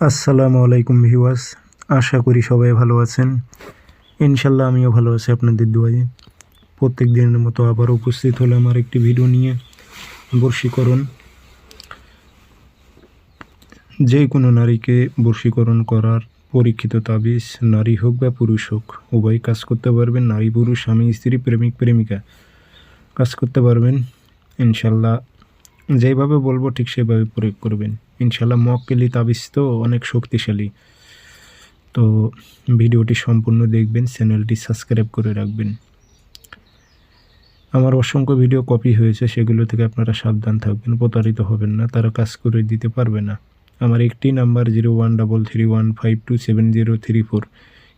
আসসালামু আলাইকুম ভিউয়ার্স, আশা করি সবাই ভালো আছেন। ইনশাল্লাহ আমিও ভালো আছি আপনাদের দোয়ায়। প্রত্যেক দিনের মতো আবার উপস্থিত হলাম আমার একটি ভিডিও নিয়ে। বর্ষীকরণ। যে কোনো নারীকে বর্ষীকরণ করার পরীক্ষিত তাবিজ, নারী হোক বা পুরুষ হোক, উভয় কাজ করতে পারবেন। নারী, পুরুষ, স্বামী, স্ত্রী, প্রেমিক, প্রেমিকা কাজ করতে পারবেন। ইনশাল্লাহ যেভাবে বলব ঠিক সেভাবে প্রয়োগ করবেন। ইনশাল্লাহ মক্কেলি তাবিজ তো অনেক শক্তিশালী। তো ভিডিওটি সম্পূর্ণ দেখবেন, চ্যানেলটি সাবস্ক্রাইব করে রাখবেন। আমার অসংখ্য ভিডিও কপি হয়েছে, সেগুলো থেকে আপনারা সাবধান থাকবেন, প্রতারিত হবেন না, তারা কাজ করে দিতে পারবে না। আমার একটি number zero one double three one five two seven zero three four,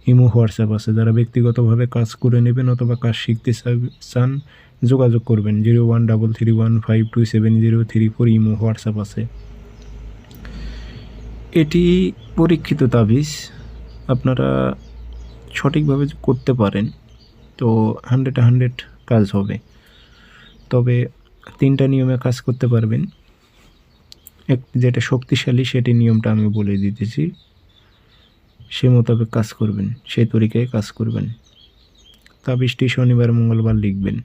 imo, WhatsApp আছে। যারা ব্যক্তিগতভাবে কাজ করে নেবেন অথবা কাজ শিখতে চান, যোগাযোগ করবেন। Zero one double three one five two seven zero three four, imo, WhatsApp আছে। এটি পরীক্ষিত তাবিজ। আপনারা সঠিকভাবে করতে পারেন। তো হান্ড্রেড হান্ড্রেড কাজ হবে। তবে তিনটা নিয়মে কাজ করতে পারবেন। এক, যেটা শক্তিশালী, সেটি নিয়মটা আমি বলে দিতেছি। সে মোতাবেক কাজ করবেন সেই তরিকায় কাজ করবেন। তাবিজটি শনিবার, মঙ্গলবার লিখবেন।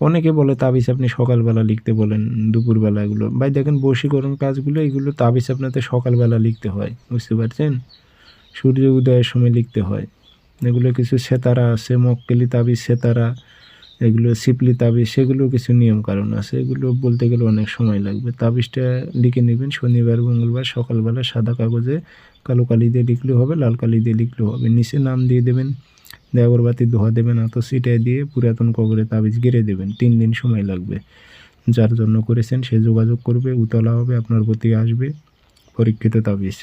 অনেকে বলে তাবিজ আপনি সকালবেলা লিখতে বলেন, দুপুরবেলা এগুলো। ভাই, দেখেন বশীকরণ কাজগুলো, এগুলো তাবিজ আপনাদের সকালবেলা লিখতে হয়, বুঝতে পারছেন? সূর্য উদয়ের সময় লিখতে হয়। এগুলো কিছু সেতারা আছে, মক্কেলি তাবিজ সেতারা, এগুলো সিপলি তাবিজ সেগুলো কিছু নিয়ম কারণ আছে। এগুলো বলতে গেলে অনেক সময় লাগবে। তাবিজটা লিখে নেবেন, শনিবার, মঙ্গলবার, সকালবেলা সাদা কাগজে কালো কালি দিয়ে লিখলেও হবে, লাল কালি দিয়ে লিখলেও হবে। নিচে নাম দিয়ে দেবেন দিয়ে ধোয়া দেবেন তো সিটায় দিয়ে পুরাতন কবরে তাবিজ গেড়ে দেবেন। তিন দিন সময় লাগবে। যার জন্য করেছেন সে যোগাযোগ করবে, উতলা হবে, আপনার প্রতি আসবে পরীক্ষিত তাবিজ।